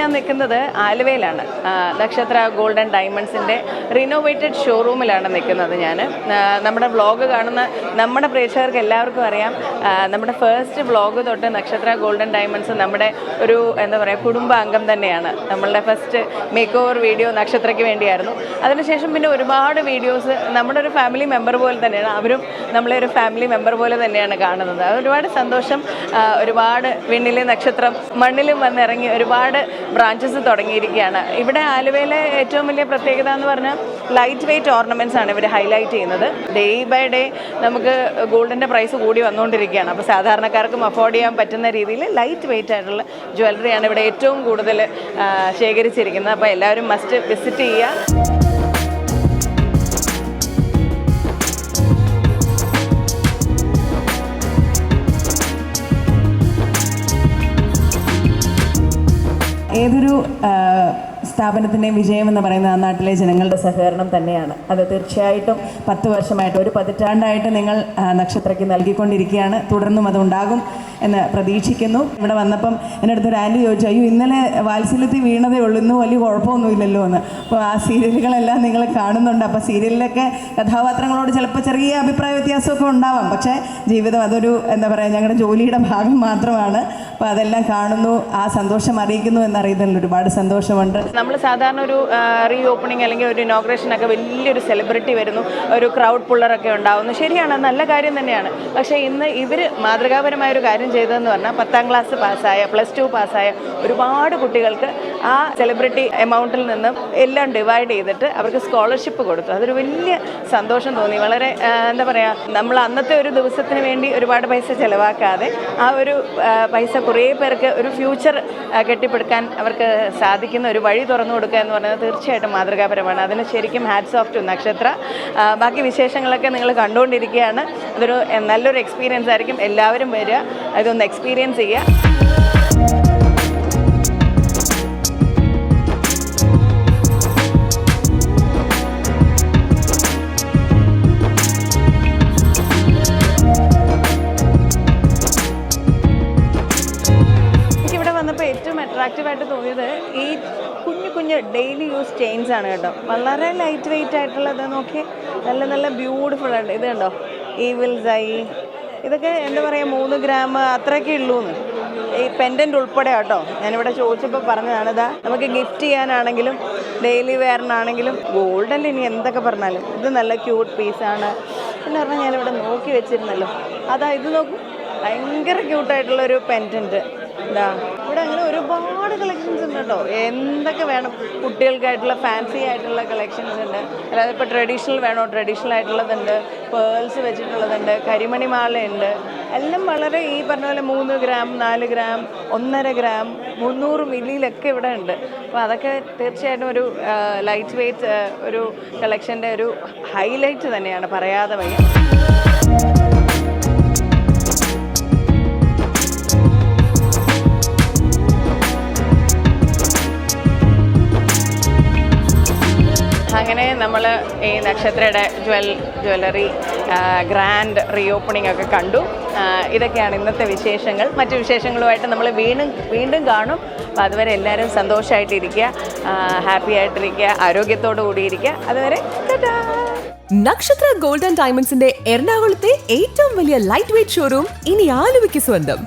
ഞാൻ നിൽക്കുന്നത് ആലുവയിലാണ്. നക്ഷത്ര ഗോൾഡൻ ഡയമണ്ട്സിന്റെ റിനോവേറ്റഡ് ഷോറൂമിലാണ് നിൽക്കുന്നത് ഞാൻ. നമ്മുടെ വ്ളോഗ് കാണുന്ന നമ്മുടെ പ്രേക്ഷകർക്ക് എല്ലാവർക്കും അറിയാം. നമ്മുടെ ഫസ്റ്റ് വ്ളോഗ് തൊട്ട് നക്ഷത്ര ഗോൾഡൻ ഡയമണ്ട്സ് നമ്മുടെ ഒരു എന്താ പറയുക കുടുംബാംഗം തന്നെയാണ്. നമ്മളുടെ ഫസ്റ്റ് മേക്ക് ഓവർ വീഡിയോ നക്ഷത്രയ്ക്ക് വേണ്ടിയായിരുന്നു. അതിനുശേഷം പിന്നെ ഒരുപാട് വീഡിയോസ് നമ്മുടെ ഒരു ഫാമിലി മെമ്പർ പോലെ തന്നെയാണ്. അവരും നമ്മളെ ഒരു ഫാമിലി മെമ്പർ പോലെ തന്നെയാണ് കാണുന്നത്. അത് ഒരുപാട് സന്തോഷം. ഒരുപാട് വിണ്ണിലെ നക്ഷത്രം മണ്ണിലും വന്നിറങ്ങി ഒരുപാട് ബ്രാഞ്ചസ് തുടങ്ങിയിരിക്കുകയാണ്. ഇവിടെ ആലുവയിലെ ഏറ്റവും വലിയ പ്രത്യേകത എന്ന് പറഞ്ഞാൽ ലൈറ്റ് വെയ്റ്റ് ഓർണമെന്റ്സ് ആണ് ഇവർ ഹൈലൈറ്റ് ചെയ്യുന്നത്. ഡേ ബൈ ഡേ നമുക്ക് ഗോൾഡിന്റെ പ്രൈസ് കൂടി വന്നുകൊണ്ടിരിക്കുകയാണ്. അപ്പോൾ സാധാരണക്കാർക്കും അഫോർഡ് ചെയ്യാൻ പറ്റുന്ന രീതിയിൽ ലൈറ്റ് വെയ്റ്റ് ആയിട്ടുള്ള ജ്വല്ലറിയാണ് ഇവിടെ ഏറ്റവും കൂടുതൽ ശേഖരിച്ചിരിക്കുന്നത്. അപ്പോൾ എല്ലാവരും മസ്റ്റ് വിസിറ്റ് ചെയ്യുക. ഏതൊരു സ്ഥാപനത്തിന്റെയും വിജയം എന്ന് പറയുന്നത് ആ നാട്ടിലെ ജനങ്ങളുടെ സഹകരണം തന്നെയാണ്. അത് തീർച്ചയായിട്ടും പത്ത് വർഷമായിട്ട് ഒരു പതിറ്റാണ്ടായിട്ട് നിങ്ങൾ നക്ഷത്രയ്ക്ക് നൽകിക്കൊണ്ടിരിക്കുകയാണ്. തുടർന്നും അതുണ്ടാകും എന്ന് പ്രതീക്ഷിക്കുന്നു. ഇവിടെ വന്നപ്പം എന്റെ അടുത്തൊരു ആന്റി ചോദിച്ചു അയ്യോ ഇന്നലെ വാത്സല്യത്തിൽ വീണതേ ഉള്ളൂ വലിയ കുഴപ്പമൊന്നുമില്ലല്ലോ എന്ന്. അപ്പോൾ ആ സീരിയലുകളെല്ലാം നിങ്ങൾ കാണുന്നുണ്ട്. അപ്പോൾ സീരിയലിലൊക്കെ കഥാപാത്രങ്ങളോട് ചിലപ്പോൾ ചെറിയ അഭിപ്രായ വ്യത്യാസമൊക്കെ ഉണ്ടാവാം. പക്ഷേ ജീവിതം അതൊരു എന്താ പറയുക ഞങ്ങളുടെ ജോലിയുടെ ഭാഗം മാത്രമാണ്. അപ്പോൾ അതെല്ലാം കാണുന്നു ആ സന്തോഷം അറിയിക്കുന്നു എന്നറിയുന്നതിൽ ഒരുപാട് സന്തോഷമുണ്ട്. നമ്മൾ സാധാരണ ഒരു റീ ഓപ്പണിംഗ് അല്ലെങ്കിൽ ഒരു ഇനോഗ്രേഷൻ ഒക്കെ വലിയൊരു സെലിബ്രിറ്റി വരുന്നു. ഒരു ക്രൗഡ് പുള്ളറൊക്കെ ഉണ്ടാവുന്നു. ശരിയാണ് നല്ല കാര്യം തന്നെയാണ്. പക്ഷേ ഇന്ന് ഇവർ മാതൃകാപരമായ ഒരു കാര്യം ചെയ്തതെന്ന് പറഞ്ഞാൽ പത്താം ക്ലാസ് പാസ്സായ പ്ലസ് ടു പാസ്സായ ഒരുപാട് കുട്ടികൾക്ക് ആ സെലിബ്രിറ്റി എമൗണ്ടിൽ നിന്നും എല്ലാം ഡിവൈഡ് ചെയ്തിട്ട് അവർക്ക് സ്കോളർഷിപ്പ് കൊടുത്തു. അതൊരു വലിയ സന്തോഷം തോന്നി. വളരെ എന്താ പറയുക നമ്മൾ അന്നത്തെ ഒരു ദിവസത്തിന് വേണ്ടി ഒരുപാട് പൈസ ചിലവാക്കാതെ ആ ഒരു പൈസ കുറേ പേർക്ക് ഒരു ഫ്യൂച്ചർ കെട്ടിപ്പടുക്കാൻ അവർക്ക് സാധിക്കുന്ന ഒരു വഴി തുറന്നു കൊടുക്കുക എന്ന് പറയുന്നത് തീർച്ചയായിട്ടും മാതൃകാപരമാണ്. അതിന് ശരിക്കും ഹാറ്റ്സ് ഓഫ് ടു നക്ഷത്ര. ബാക്കി വിശേഷങ്ങളൊക്കെ നിങ്ങൾ കണ്ടുകൊണ്ടിരിക്കുകയാണ്. അതൊരു നല്ലൊരു എക്സ്പീരിയൻസ് ആയിരിക്കും. എല്ലാവരും വരിക. ഇതൊന്ന് എക്സ്പീരിയൻസ് ചെയ്യുക. ഏറ്റവും അട്രാക്റ്റീവായിട്ട് തോന്നിയത് ഈ കുഞ്ഞു കുഞ്ഞു ഡെയിലി യൂസ് ചെയിൻസ് ആണ് കേട്ടോ. വളരെ ലൈറ്റ് വെയിറ്റ് ആയിട്ടുള്ളത് നോക്കി നല്ല നല്ല ബ്യൂട്ടിഫുൾ ആയിട്ട് ഇത് കണ്ടോ? ഈവിൽ സൈ ഇതൊക്കെ എന്താ പറയുക മൂന്ന് ഗ്രാം അത്രയൊക്കെ ഉള്ളൂന്ന്. ഈ പെൻഡന്റ് ഉൾപ്പെടെ കേട്ടോ ഞാനിവിടെ ചോദിച്ചപ്പോൾ പറഞ്ഞതാണ് ഇതാ നമുക്ക് ഗിഫ്റ്റ് ചെയ്യാനാണെങ്കിലും ഡെയിലി വെയറിനാണെങ്കിലും ഗോൾഡല്ല ഇനി എന്തൊക്കെ പറഞ്ഞാലും ഇത് നല്ല ക്യൂട്ട് പീസാണ് എന്ന് പറഞ്ഞാൽ ഞാനിവിടെ നോക്കി വെച്ചിരുന്നല്ലോ. അതാ ഇത് നോക്കൂ. ഭയങ്കര ക്യൂട്ടായിട്ടുള്ളൊരു പെൻഡന്റ് എന്താ ഒരുപാട് കളക്ഷൻസ് ഉണ്ട് കേട്ടോ എന്തൊക്കെ വേണം? കുട്ടികൾക്കായിട്ടുള്ള ഫാൻസി ആയിട്ടുള്ള കളക്ഷൻസ് ഉണ്ട്. അല്ലാതെ ഇപ്പോൾ ട്രഡീഷണൽ വേണോ? ട്രഡീഷണൽ ആയിട്ടുള്ളതുണ്ട് പേൾസ് വെച്ചിട്ടുള്ളതുണ്ട്. കരിമണി മാലയുണ്ട് എല്ലാം വളരെ ഈ പറഞ്ഞ പോലെ മൂന്ന് ഗ്രാം നാല് ഗ്രാം ഒന്നര ഗ്രാം മുന്നൂറ് മില്ലിയിലൊക്കെ ഇവിടെ ഉണ്ട്. അപ്പോൾ അതൊക്കെ തീർച്ചയായിട്ടും ഒരു ലൈറ്റ് വെയ്റ്റ് ഒരു കളക്ഷന്റെ ഒരു ഹൈലൈറ്റ് തന്നെയാണ്. പറയാതെ വയ്യ. അങ്ങനെ നമ്മൾ ഈ നക്ഷത്രയുടെ ജ്വൽ ജ്വല്ലറി ഗ്രാൻഡ് റീഓപ്പണിംഗ് ഒക്കെ കണ്ടു. ഇതൊക്കെയാണ് ഇന്നത്തെ വിശേഷങ്ങൾ. മറ്റു വിശേഷങ്ങളുമായിട്ട് നമ്മൾ വീണ്ടും വീണ്ടും കാണും. അപ്പോൾ അതുവരെ എല്ലാവരും സന്തോഷമായിട്ടിരിക്കുക ഹാപ്പി ആയിട്ടിരിക്കുക. ആരോഗ്യത്തോടു കൂടിയിരിക്കുക അതുവരെ നക്ഷത്ര ഗോൾഡൻ ഡയമണ്ട്സിന്റെ എറണാകുളത്തെ ഏറ്റവും വലിയ ലൈറ്റ് വെയിറ്റ് ഷോറൂം ഇനി ആലുവയ്ക്ക് സ്വന്തം.